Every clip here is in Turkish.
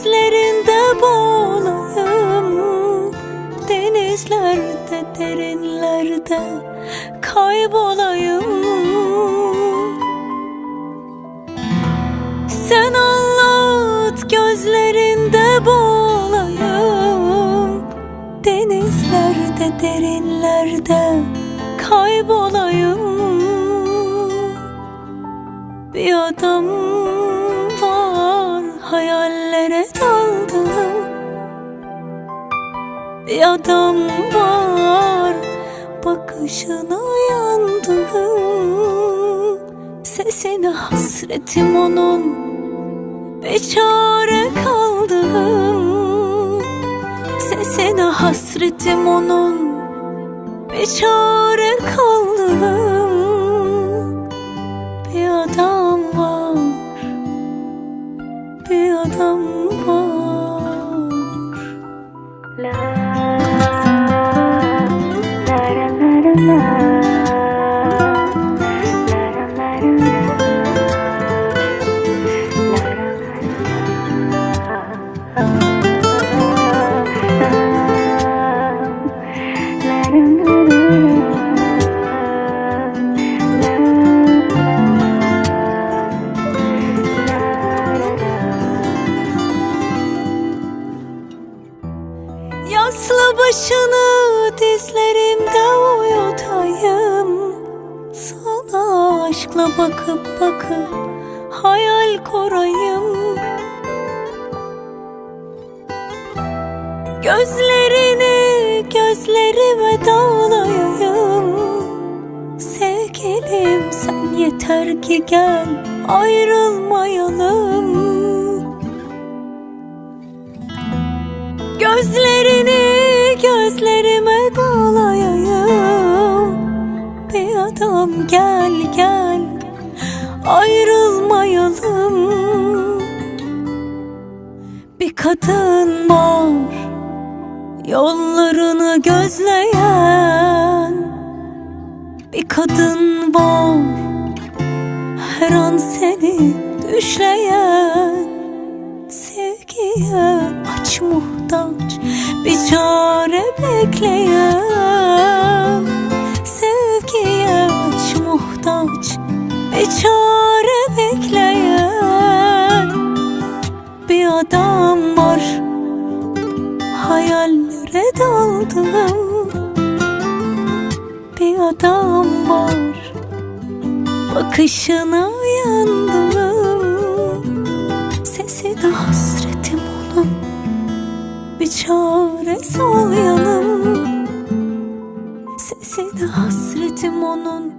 gözlerinde boğulayım Denizlerde derinlerde kaybolayım. Sen anlat gözlerinde boğulayım. Denizlerde derinlerde kaybolayım. Bir adam hayallere daldım. Bir adam var bakışına yandım. Sesine hasretim onun bir çare kaldım Sesine hasretim onun bir çare kaldım başını dizlerimde uyutayım Sana aşkla bakıp bakıp hayal kurayım. Gözlerini gözlerime dağlayayım Sevgilim sen yeter ki gel ayrılmayalım. Gözlerini Adam gel gel. Ayrılmayalım. Bir kadın var. Yollarını gözleyen Bir kadın var. Her an seni düşleyen Sevgiye aç muhtaç bir çare bekleyen Adam var. Hayallere daldım. Bir adam var. Bakışına yandım Sesine hasretim onun Bir çare sol yanım. Sesine hasretim onun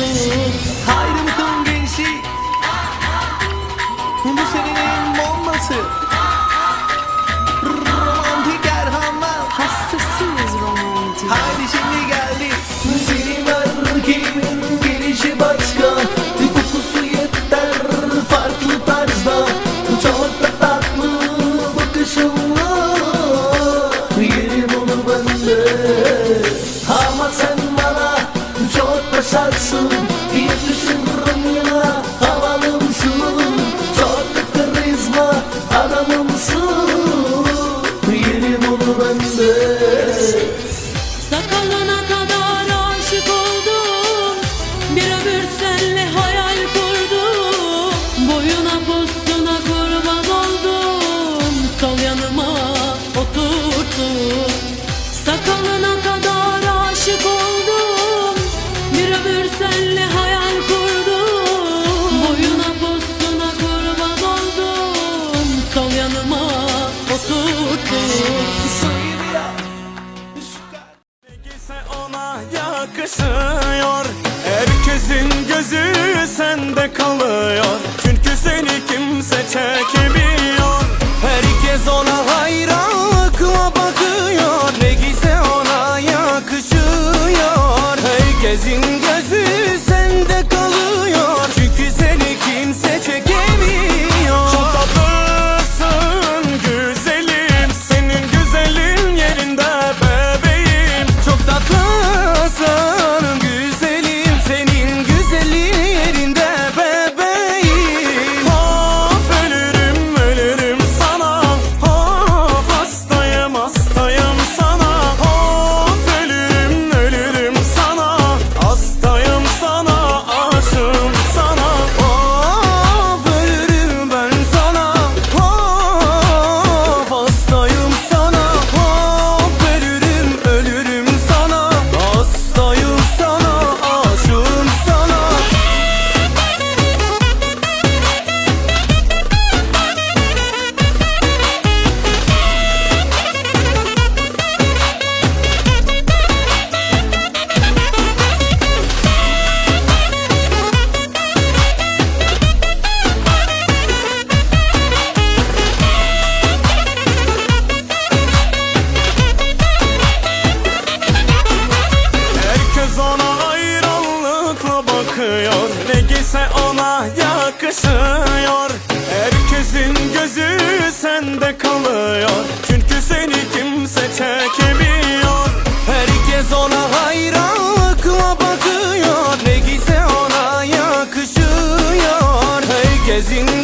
You. Adamımsın sende kalıyor amazing